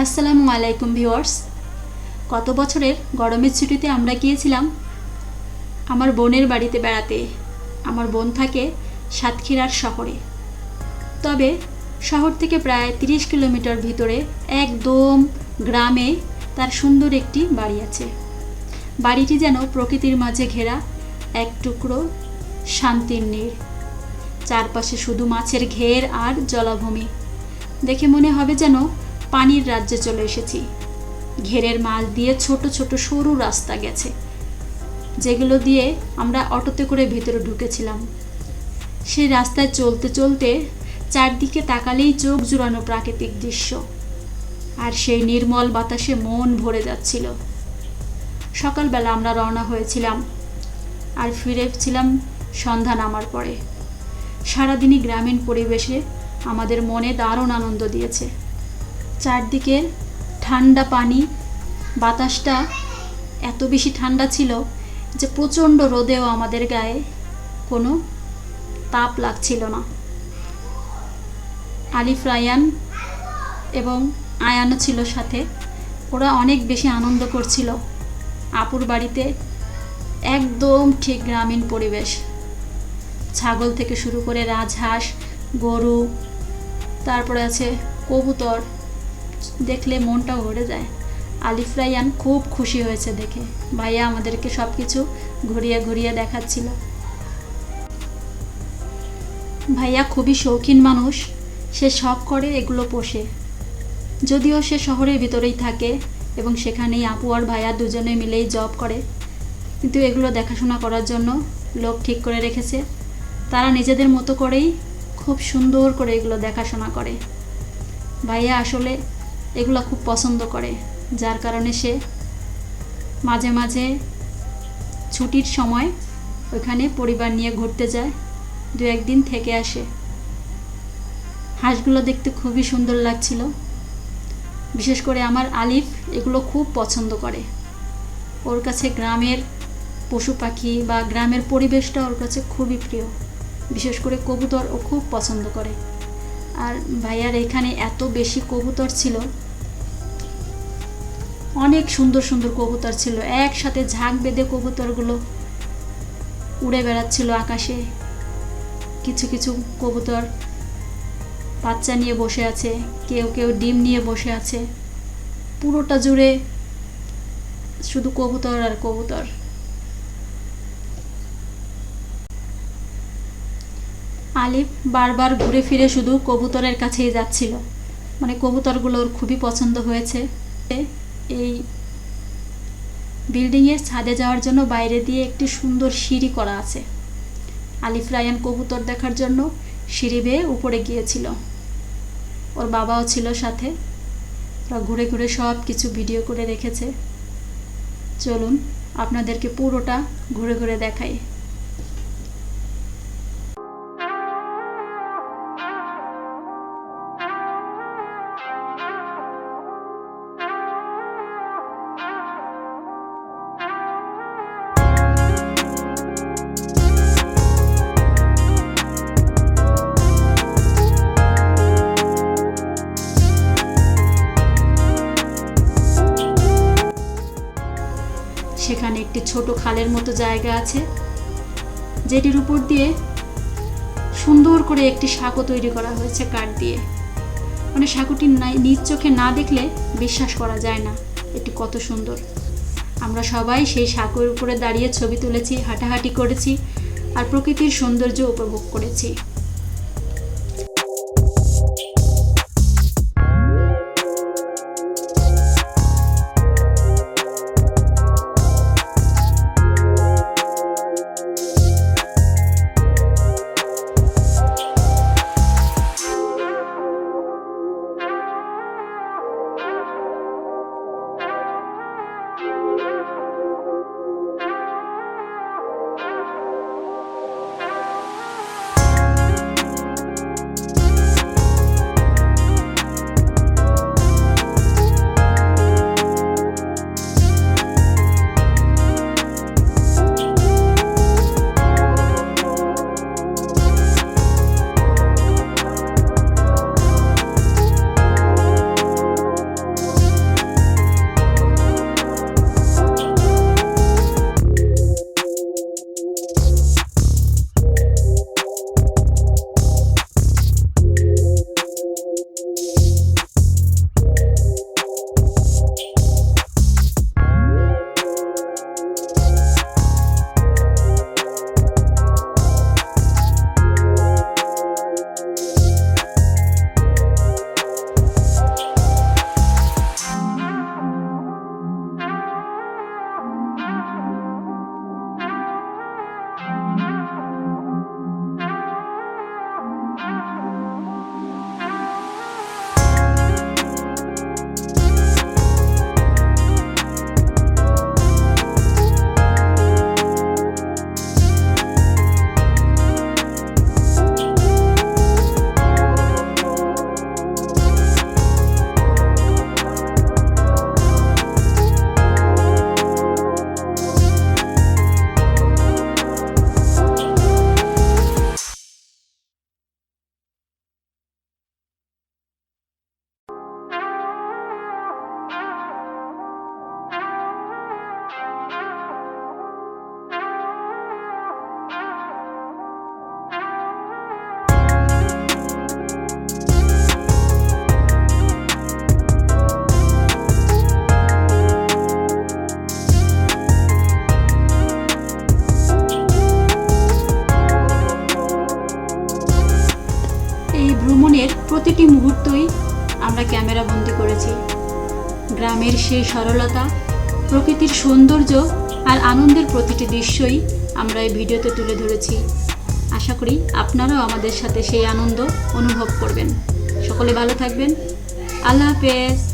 আসসালামু আলাইকুম ভিউয়ার্স। গত বছরের গরমের ছুটিতে আমরা গিয়েছিলাম? আমার বোনের বাড়িতে বেড়াতে। আমার বোন থাকে সাতক্ষীরার শহরে। তবে শহর থেকে প্রায় তিরিশ কিলোমিটার ভিতরে একদম গ্রামে তার সুন্দর একটি বাড়ি আছে। বাড়িটি যেন প্রকৃতির মাঝে ঘেরা এক টুকরো শান্তির নীড় চারপাশে শুধু মাছের ঘের আর জলাভূমি। দেখে মনে হবে যেন পানির রাজ্যে চলে এসেছি। ঘেরের মাল দিয়ে ছোট ছোট সরু রাস্তা গেছে, যেগুলো দিয়ে আমরা অটোতে করে ভেতরে ঢুকেছিলাম। সেই রাস্তায় চলতে চলতে চারদিকে তাকালেই চোখ জুড়ানো প্রাকৃতিক দৃশ্য, আর সেই নির্মল বাতাসে মন ভরে যাচ্ছিল। সকালবেলা আমরা রওনা হয়েছিলাম, আর ফিরেছিলাম সন্ধ্যা নামার পরে। সারাদিনই গ্রামীণ পরিবেশে আমাদের মনে দারুণ আনন্দ দিয়েছে। চারদিকের ঠান্ডা পানি। বাতাসটা এত বেশি ঠান্ডা ছিল যে প্রচণ্ড রোদেও আমাদের গায়ে কোনো তাপ লাগছিল না। আলিফ, রায়ান এবং আয়ানও ছিল সাথে। ওরা অনেক বেশি আনন্দ করছিল। আপুর বাড়িতে একদম ঠিক গ্রামীণ পরিবেশ। ছাগল থেকে শুরু করে রাজহাঁস, গরু, তারপরে আছে কবুতর দেখলে মনটা ভরে যায়। আলিফ রায়ান খুব খুশি হয়েছে দেখে। ভাইয়া আমাদেরকে সব কিছু ঘুরিয়ে ঘুরিয়ে দেখাচ্ছিল। ভাইয়া খুবই শৌখিন মানুষ। সে শখ করে এগুলো পোষে। যদিও সে শহরের ভিতরেই থাকে এবং সেখানেই আপু আর ভাইয়া দুজনে মিলেই জব করে। কিন্তু এগুলো দেখাশোনা করার জন্য লোক ঠিক করে রেখেছে। তারা নিজেদের মতো করেই খুব সুন্দর করে এগুলো দেখাশোনা করে। ভাইয়া আসলে এগুলো খুব পছন্দ করে, যার কারণে সে মাঝে মাঝে ছুটির সময় ওইখানে পরিবার নিয়ে ঘুরতে যায়, দু একদিন থেকে আসে। হাঁসগুলো দেখতে খুবই সুন্দর লাগছিল। বিশেষ করে আমার আলিফ এগুলো খুব পছন্দ করে। ওর কাছে গ্রামের পশু পাখি বা গ্রামের পরিবেশটা ওর কাছে খুবই প্রিয়। বিশেষ করে কবুতর ও খুব পছন্দ করে। আর ভাইয়ার এখানে এত বেশি কবুতর ছিল অনেক সুন্দর সুন্দর কবুতর ছিল। একসাথে ঝাঁক বেঁধে কবুতরগুলো উড়ে বেড়াচ্ছিল আকাশে। কিছু কিছু কবুতর বাচ্চা নিয়ে বসে আছে, কেউ কেউ ডিম নিয়ে বসে আছে। পুরোটা জুড়ে শুধু কবুতর আর কবুতর। আলিফ বারবার ঘুরে ফিরে শুধু কবুতরের কাছেই যাচ্ছিল। মানে কবুতরগুলো ওর খুবই পছন্দ হয়েছে। এই বিল্ডিংয়ের ছাদে যাওয়ার জন্য বাইরে দিয়ে একটি সুন্দর সিঁড়ি করা আছে। আলিফ রায়ান কবুতর দেখার জন্য সিঁড়ি বেয়ে উপরে গিয়েছিল। ওর বাবাও ছিল সাথে। ওরা ঘুরে ঘুরে সব কিছু ভিডিও করে রেখেছে। চলুন, আপনাদেরকে পুরোটা ঘুরে ঘুরে দেখাই। সেখানে একটি ছোট খালের মতো জায়গা আছে, যেটির উপর দিয়ে সুন্দর করে একটি সাঁকো তৈরি করা হয়েছে কাঠ দিয়ে। মানে সাঁকোটি নিজ চোখে না দেখলে বিশ্বাস করা যায় না, এটি কত সুন্দর। আমরা সবাই সেই সাঁকোর উপরে দাঁড়িয়ে ছবি তুলেছি, হাঁটাহাঁটি করেছি, আর প্রকৃতির সৌন্দর্য উপভোগ করেছি। প্রতিটি মুহূর্তই আমরা ক্যামেরা বন্দি করেছি। গ্রামের সেই সরলতা, প্রকৃতির সৌন্দর্য আর আনন্দের প্রতিটি দৃশ্যই আমরা এই ভিডিওতে তুলে ধরেছি। আশা করি আপনারাও আমাদের সাথে সেই আনন্দ অনুভব করবেন। সকলে ভালো থাকবেন। আল্লাহ হাফেজ।